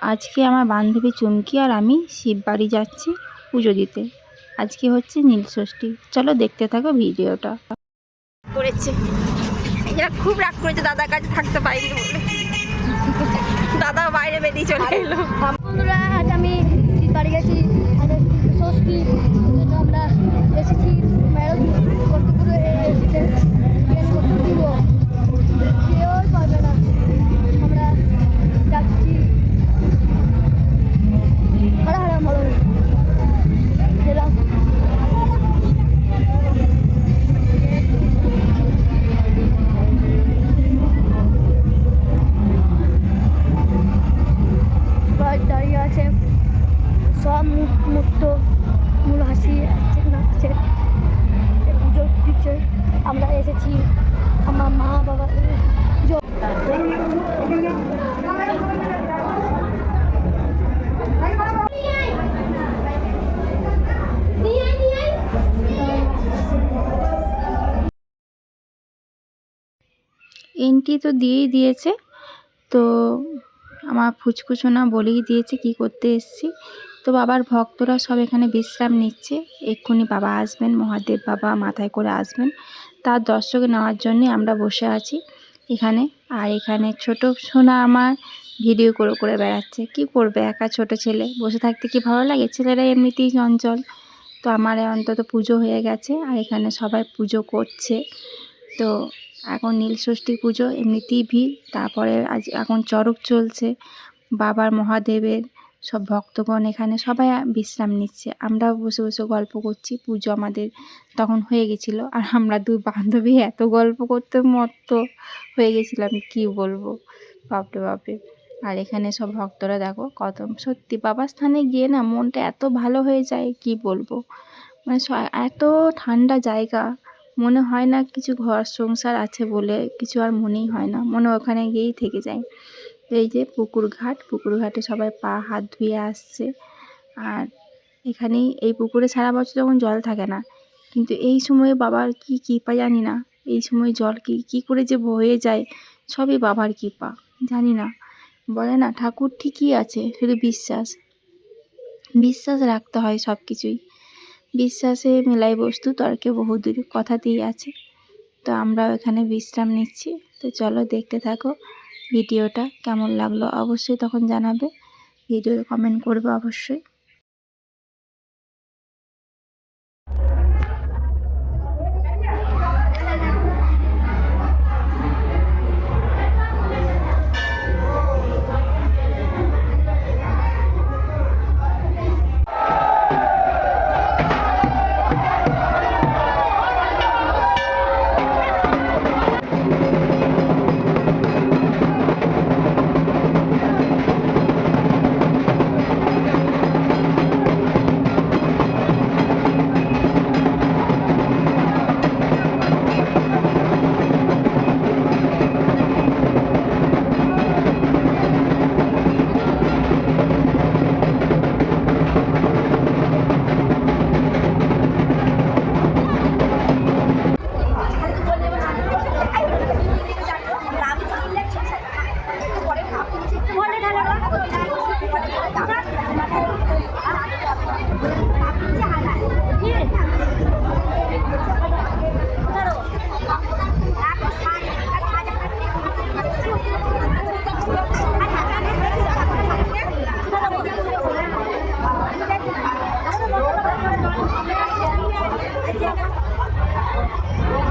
আজকে আমার বান্ধবী চুমকি আর আমি শিববাড়ি যাচ্ছি পুজো দিতে। আজকে হচ্ছে নীলষষ্ঠী চলো দেখতে থাকো ভিডিওটা। করেছে। এরা খুব রাগ করেছে দাদার কাছে থাকতে পারিনি বলে। দাদা বাইরে বেরিয়ে চলে এলো। বন্ধুরা আজ আমি বাড়ি গেছি। ষষ্ঠী আমরা এসেছি এসেছি। আমার মা বাবা এন্ট্রি তো দিয়েই দিয়েছে, তো আমার ফুচকুচোনা বলেই দিয়েছে কি করতে এসছি। তো বাবার ভক্তরা সব এখানে বিশ্রাম নিচ্ছে। এক্ষুনি বাবা আসবেন, মহাদেব বাবা মাথায় করে আসবেন। তার দর্শক নেওয়ার জন্যে আমরা বসে আছি এখানে। আর এখানে ছোট সোনা আমার ভিডিও করে করে বেড়াচ্ছে। কি করবে একা ছোট ছেলে? বসে থাকতে কি ভালো লাগে? ছেলেরা এমনিতেই চঞ্চল। তো আমার অন্তত পুজো হয়ে গেছে। আর এখানে সবাই পুজো করছে। তো এখন নীলষষ্ঠী পুজো, এমনিতেই ভিড়। তারপরে আজ এখন চড়ক চলছে। বাবার মহাদেবের সব ভক্তগণ এখানে সবাই বিশ্রাম নিচ্ছে। আমরাও বসে বসে গল্প করছি, পুজো আমাদের তখন হয়ে গেছিল। আর আমরা দুই বান্ধবী এত গল্প করতে মত্ত হয়ে গেছিলাম কি বলব? বাপরে বাপরে। আর এখানে সব ভক্তরা দেখো, কত সত্যি বাবার স্থানে গিয়ে না মনটা এত ভালো হয়ে যায়, কি বলব? মানে এত ঠান্ডা জায়গা, মনে হয় না কিছু ঘর সংসার আছে বলে কিছু আর মনেই হয় না। মনে ওখানে গিয়েই থেকে যায়। এই যে পুকুর ঘাট, পুকুর ঘাটে সবাই পা, হাত ধুয়ে আসছে। আর এখানেই এই পুকুরে সারা বছর যখন জল থাকে না। কিন্তু এই সময়ে বাবার কি কৃপা জানি না। এই সময় জল কি কি করে যে বয়ে যায়, সবই বাবার কৃপা, জানি না। বলে না, ঠাকুর ঠিকই আছে, শুধু বিশ্বাস। বিশ্বাস রাখতে হয় সব কিছুই বিশ্বাসে মেলাই বস্তু, তর্কে বহুদূর কথাতেই আছে। তো আমরাও এখানে বিশ্রাম নিচ্ছি। তো চলো দেখতে থাকো। ভিডিওটা কেমন লাগল অবশ্যই তখন জানাবে। ভিডিও কমেন্ট করবে অবশ্যই। Não.